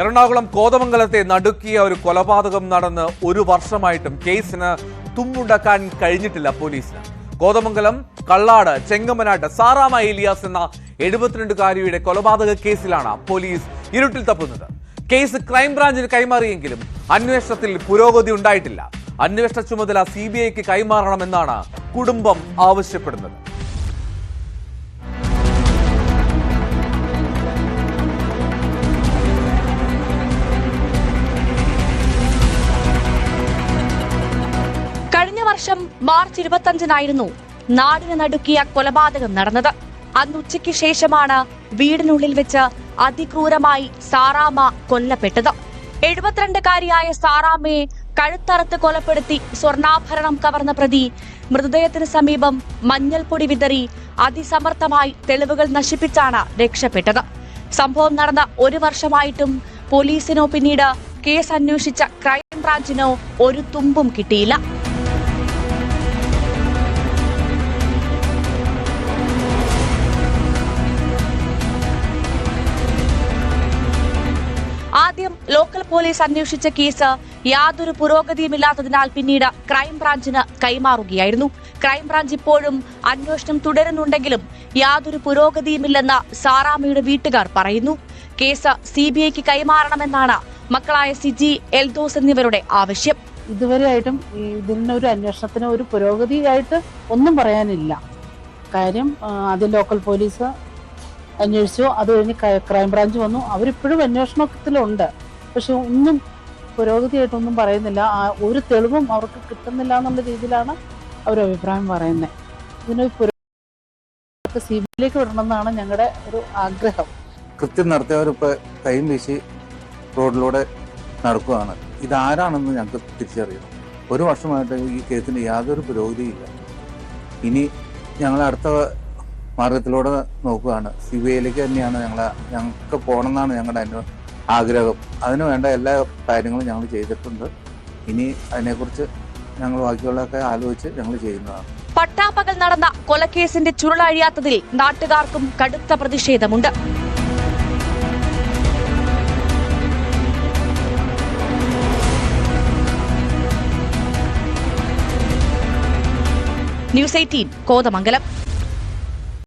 എറണാകുളം കോതമംഗലത്തെ നടുക്കിയ ഒരു കൊലപാതകം നടന്ന് ഒരു വർഷമായിട്ടും കേസിന് തുമ്മുണ്ടാക്കാൻ കഴിഞ്ഞിട്ടില്ല പോലീസിന്. കോതമംഗലം കള്ളാട് ചെങ്ങമനാട്ട് സാറാമ ഏലിയാസ് എന്ന എഴുപത്തിരണ്ടുകാരിയുടെ കൊലപാതക കേസിലാണ് പോലീസ് ഇരുട്ടിൽ തപ്പുന്നത്. കേസ് ക്രൈംബ്രാഞ്ചിന് കൈമാറിയെങ്കിലും അന്വേഷണത്തിൽ പുരോഗതി ഉണ്ടായിട്ടില്ല. അന്വേഷണ ചുമതല സി ബി ഐക്ക് കൈമാറണമെന്നാണ് കുടുംബം ആവശ്യപ്പെടുന്നത്. വർഷം മാർച്ച് ഇരുപത്തഞ്ചിനായിരുന്നു നാടിന് നടുക്കിയ കൊലപാതകം നടന്നത്. അന്ന് ഉച്ചയ്ക്ക് ശേഷമാണ് വീടിനുള്ളിൽ വെച്ച് അതിക്രൂരമായി സാറാമ്മ കൊല്ലപ്പെട്ടത്. എഴുപത്തിരണ്ടുകാരിയായ സാറാമ്മയെ കഴുത്തറുത്ത് കൊലപ്പെടുത്തി സ്വർണാഭരണം കവർന്ന പ്രതി മൃതദേഹത്തിന് സമീപം മഞ്ഞൾപ്പൊടി വിതറി അതിസമർത്ഥമായി തെളിവുകൾ നശിപ്പിച്ചാണ് രക്ഷപ്പെട്ടത്. സംഭവം നടന്ന ഒരു വർഷമായിട്ടും പോലീസിനോ പിന്നീട് കേസ് അന്വേഷിച്ച ക്രൈംബ്രാഞ്ചിനോ ഒരു തുമ്പും കിട്ടിയില്ല. ആദ്യം ലോക്കൽ പോലീസ് അന്വേഷിച്ച കേസ് യാതൊരു പുരോഗതിയുമില്ലാത്തതിനാൽ പിന്നീട് ക്രൈംബ്രാഞ്ചിന് കൈമാറുകയായിരുന്നു. ക്രൈംബ്രാഞ്ച് ഇപ്പോഴും അന്വേഷണം തുടരുന്നുണ്ടെങ്കിലും യാതൊരു പുരോഗതിയുമില്ലെന്ന് സാറാമയുടെ വീട്ടുകാർ പറയുന്നു. കേസ് സി ബി ഐക്ക് കൈമാറണമെന്നാണ് മക്കളായ സിജി എൽദോസ് എന്നിവരുടെ ആവശ്യം. ഇതുവരെയായിട്ടും ഇതിനൊരു അന്വേഷണത്തിന് ഒരു പുരോഗതിയായിട്ട് ഒന്നും പറയാനില്ല. കാര്യം ആദ്യം ലോക്കൽ പോലീസ് അന്വേഷിച്ചു? അത് കഴിഞ്ഞ് ക്രൈ- ക്രൈംബ്രാഞ്ച് വന്നു. അവരിപ്പോഴും അന്വേഷണത്തിലുണ്ട്. പക്ഷെ ഒന്നും പുരോഗതിയായിട്ടൊന്നും പറയുന്നില്ല. ഒരു തെളിവും അവർക്ക് കിട്ടുന്നില്ല എന്നുള്ള രീതിയിലാണ് അവർ അഭിപ്രായം പറയുന്നത് ഇതിന് സി ബി ഐക്ക് വിടണമെന്നാണ് ഞങ്ങളുടെ ഒരു ആഗ്രഹം. കൃത്യം നടത്തിയവരിപ്പോൾ കൈയും വീശി റോഡിലൂടെ നടക്കുകയാണ്. ഇതാരാണെന്ന് ഞങ്ങൾക്ക് തിരിച്ചറിയണം. ഒരു വർഷമായിട്ട് ഈ കേസിന് യാതൊരു പുരോഗതിയില്ല. ഇനി ഞങ്ങൾ അടുത്ത മാർഗത്തിലൂടെ നോക്കുകയാണ്. സി ബി ഐയിലേക്ക് തന്നെയാണ് ഞങ്ങൾ ഞങ്ങൾക്ക് പോകണം എന്നാണ് ഞങ്ങളുടെ അന്വ- ആഗ്രഹം. അതിന് വേണ്ട എല്ലാ കാര്യങ്ങളും ഞങ്ങൾ ചെയ്തിട്ടുണ്ട്. ഇനി അതിനെക്കുറിച്ച് ഞങ്ങൾ ബാക്കിയുള്ളതൊക്കെ ആലോചിച്ച് ഞങ്ങൾ ചെയ്യുന്നതാണ്. പട്ടാപ്പകൽ നടന്ന കൊലക്കേസിന്റെ ചുരുളഴിയാത്തതിൽ നാട്ടുകാർക്കും കടുത്ത പ്രതിഷേധമുണ്ട്. News eighteen Kothamangalam.